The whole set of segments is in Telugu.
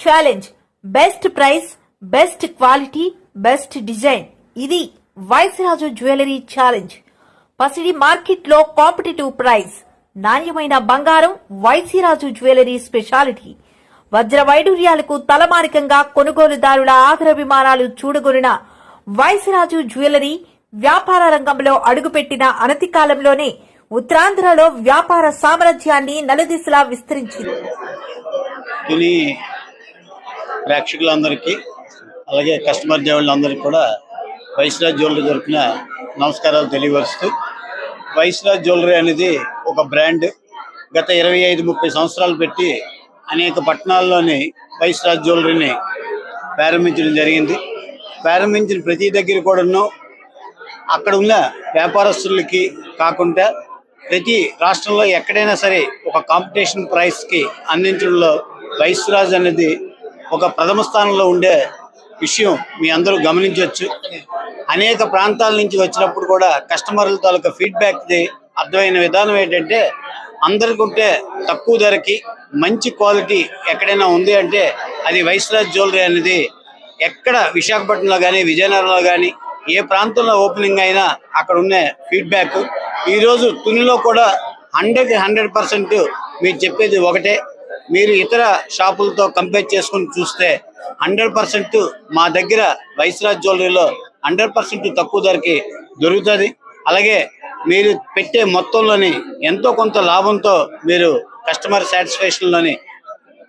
Challenge best price best quality best design ఇది వైస్రాజు జ్యువెలరీ ఛాలెంజ్ పసిడి మార్కెట్లో కాంపిటేటివ్ ప్రైస్ నాణ్యమైన బంగారం వైసీరాజు జ్యువెలరీ స్పెషాలిటీ వజ్ర వైడూర్యాలకు తలమానికంగా కొనుగోలుదారుల ఆగ్రభిమానాలు చూడగొరిన రాజు జ్యువెలరీ వ్యాపార రంగంలో అడుగుపెట్టిన అనతి కాలంలోనే ఉత్తరాంధ్రలో వ్యాపార సామ్రాజ్యాన్ని నలుదిశలా విస్తరించింది. తుని ప్రేక్షకులందరికీ అలాగే కస్టమర్ దేవుళ్ళందరికీ కూడా వైస్రాజ్ జ్యువెలరీ తరఫున నమస్కారాలు తెలియపరుస్తూ వైస్రాజ్ జ్యువెలరీ అనేది ఒక బ్రాండ్. గత ఇరవై ఐదు ముప్పై సంవత్సరాలు పెట్టి అనేక పట్టణాల్లోని వైస్రాజ్ జ్యువెలరీని ప్రారంభించడం జరిగింది. ప్రారంభించిన ప్రతి దగ్గర కూడాను అక్కడ ఉన్న వ్యాపారస్తులకి కాకుండా ప్రతి రాష్ట్రంలో ఎక్కడైనా సరే ఒక కాంపిటీషన్ ప్రైస్కి అందించడంలో వైస్రాజ్ అనేది ఒక ప్రథమ స్థానంలో ఉండే విషయం మీ అందరూ గమనించవచ్చు. అనేక ప్రాంతాల నుంచి వచ్చినప్పుడు కూడా కస్టమర్ల తాలూకా ఫీడ్బ్యాక్ది అర్థమైన విధానం ఏంటంటే అందరికంటే తక్కువ ధరకి మంచి క్వాలిటీ ఎక్కడైనా ఉంది అంటే అది వైస్రాజ్ జ్యువెలరీ అనేది ఎక్కడ విశాఖపట్నంలో కానీ విజయనగరంలో కానీ ఏ ప్రాంతంలో ఓపెనింగ్ అయినా అక్కడ ఉన్న ఫీడ్బ్యాక్. ఈరోజు తునిలో కూడా హండ్రెడ్ హండ్రెడ్ పర్సెంట్ మీరు చెప్పేది ఒకటే. మీరు ఇతర షాపులతో కంపేర్ చేసుకుని చూస్తే హండ్రెడ్ పర్సెంట్ మా దగ్గర వైస్రాజ్ జ్యువెలరీలో హండ్రెడ్ పర్సెంట్ తక్కువ ధరకి దొరుకుతుంది. అలాగే మీరు పెట్టే మొత్తంలోని ఎంతో కొంత లాభంతో మీరు కస్టమర్ సాటిస్ఫాక్షన్లోని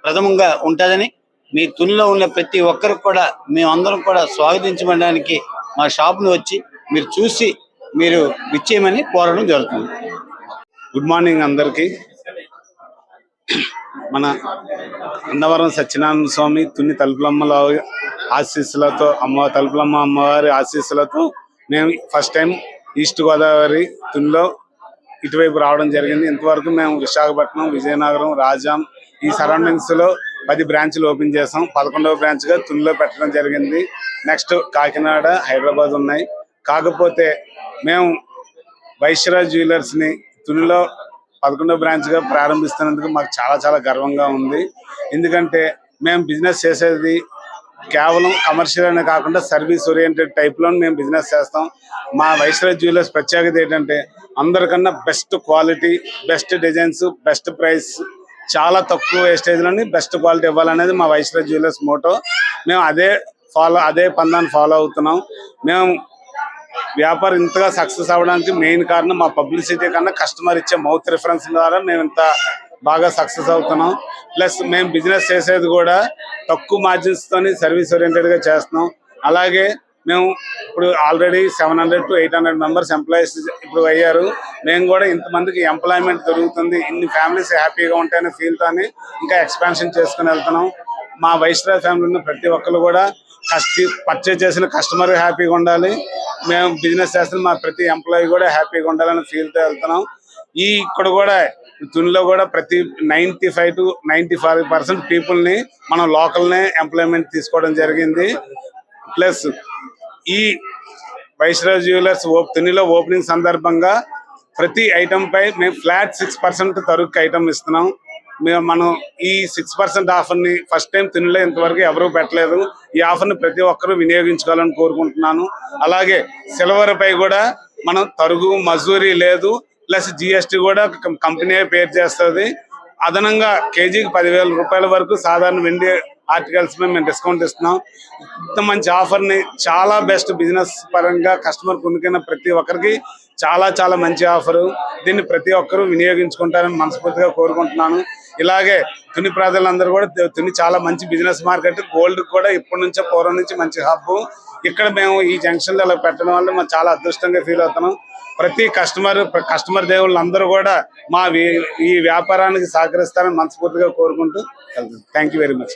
ప్రథమంగా ఉంటుందని మీ తునిలో ఉన్న ప్రతి ఒక్కరికి కూడా మేమందరం కూడా స్వాగతించడానికి మా షాప్ను వచ్చి మీరు చూసి మీరు విచ్చేయమని కోరడం జరుగుతుంది. గుడ్ మార్నింగ్ అందరికి. మన అన్నవరం సత్యనారాయణ స్వామి తుని తలుపులమ్మల ఆశీస్సులతో అమ్మ తలుపులమ్మ అమ్మవారి ఆశీస్సులతో మేము ఫస్ట్ టైం ఈస్ట్ గోదావరి తునిలో ఇటువైపు రావడం జరిగింది. ఇంతవరకు మేము విశాఖపట్నం విజయనగరం రాజాం ఈ సరౌండింగ్స్లో పది బ్రాంచ్లు ఓపెన్ చేసాం. పదకొండవ బ్రాంచ్గా తునిలో పెట్టడం జరిగింది. నెక్స్ట్ కాకినాడ హైదరాబాద్ ఉన్నాయి. కాకపోతే మేము వైశ్యరాజ్ జ్యువెలర్స్ని తునిలో పదకొండో బ్రాంచ్గా ప్రారంభిస్తున్నందుకు మాకు చాలా చాలా గర్వంగా ఉంది. ఎందుకంటే మేము బిజినెస్ చేసేది కేవలం కమర్షియల్ అనే కాకుండా సర్వీస్ ఓరియంటెడ్ టైప్లో మేము బిజినెస్ చేస్తాం. మా వైశ్యరాజ్ జ్యువెలర్స్ ప్రత్యేకత ఏంటంటే అందరికన్నా best quality best designs best price చాలా తక్కువ వేస్టేజ్లోని బెస్ట్ క్వాలిటీ ఇవ్వాలనేది మా వైశ్యరాజ్ జ్యువెలర్స్ మోటో. మేము అదే ఫాలో అదే పందాన్ని ఫాలో అవుతున్నాం. మేము వ్యాపారం ఇంతగా సక్సెస్ అవ్వడానికి మెయిన్ కారణం మా పబ్లిసిటీ కన్నా కస్టమర్ ఇచ్చే మౌత్ రిఫరెన్స్ ద్వారా మేము ఇంత బాగా సక్సెస్ అవుతున్నాం. ప్లస్ మేము బిజినెస్ చేసేది కూడా తక్కువ మార్జిన్స్ తోని సర్వీస్ ఓరియంటెడ్గా చేస్తున్నాం. అలాగే మేము ఇప్పుడు already seven hundred to eight hundred members employees ఇప్పుడు అయ్యారు. మేము కూడా ఇంతమందికి ఎంప్లాయ్మెంట్ దొరుకుతుంది. ఇన్ని ఫ్యామిలీస్ హ్యాపీగా ఉంటాయనే ఫీల్ తోని ఇంకా ఎక్స్పాన్షన్ చేసుకుని వెళ్తున్నాం. మా వైశ్రా ఫ్యామిలీ ఉన్న ప్రతి ఒక్కరు కూడా కష్ట పర్చేజ్ చేసిన కస్టమర్ హ్యాపీగా ఉండాలి. మేము బిజినెస్ చేస్తున్న మా ప్రతి ఎంప్లాయీ కూడా హ్యాపీగా ఉండాలని ఫీల్తో వెళ్తున్నాం. ఈ ఇక్కడ కూడా తునిలో కూడా ప్రతి ninety five to ninety five percent పీపుల్ని మనం లోకల్నే ఎంప్లాయ్మెంట్ తీసుకోవడం జరిగింది. ప్లస్ ఈ వైశ్రాజ్ జ్యువెలర్స్ ఓప్ తునిలో ఓపెనింగ్ సందర్భంగా ప్రతి ఐటెంపై పై మేము ఫ్లాట్ సిక్స్ పర్సెంట్ తరుగు ఐటమ్ ఇస్తున్నాం. మేము మనం ఈ సిక్స్ పర్సెంట్ ఆఫర్ని ఫస్ట్ టైం తినలే ఇంతవరకు ఎవరూ పెట్టలేదు. ఈ ఆఫర్ని ప్రతి ఒక్కరూ వినియోగించుకోవాలని కోరుకుంటున్నాను. అలాగే సిల్వర్ పై కూడా మనం తరుగు మజూరీ లేదు. ప్లస్ జిఎస్టీ కూడా కంపెనీ పేరు చేస్తుంది. అదనంగా కేజీకి పదివేల రూపాయల వరకు సాధారణ వెండి ఆర్టికల్స్ మీద మేము డిస్కౌంట్ ఇస్తున్నాం. ఇంత మంచి ఆఫర్ని చాలా బెస్ట్ బిజినెస్ పరంగా కస్టమర్ కొనుక్కున్న ప్రతి ఒక్కరికి చాలా చాలా మంచి ఆఫర్. దీన్ని ప్రతి ఒక్కరూ వినియోగించుకుంటారని మనస్ఫూర్తిగా కోరుకుంటున్నాను. ఇలాగే తుని ప్రజలందరూ కూడా తుని- చాలా మంచి బిజినెస్ మార్కెట్. గోల్డ్ కూడా ఇప్పటి నుంచే పూర్వం నుంచి మంచి హబ్బు. ఇక్కడ మేము ఈ జంక్షన్లో ఇలా పెట్టడం వల్ల మేము చాలా అదృష్టంగా ఫీల్ అవుతున్నాం. ప్రతి కస్టమర్ కస్టమర్ దేవుళ్ళు అందరూ కూడా మా వీ- ఈ వ్యాపారానికి సహకరిస్తారని మనస్ఫూర్తిగా కోరుకుంటూ థ్యాంక్ యూ వెరీ మచ్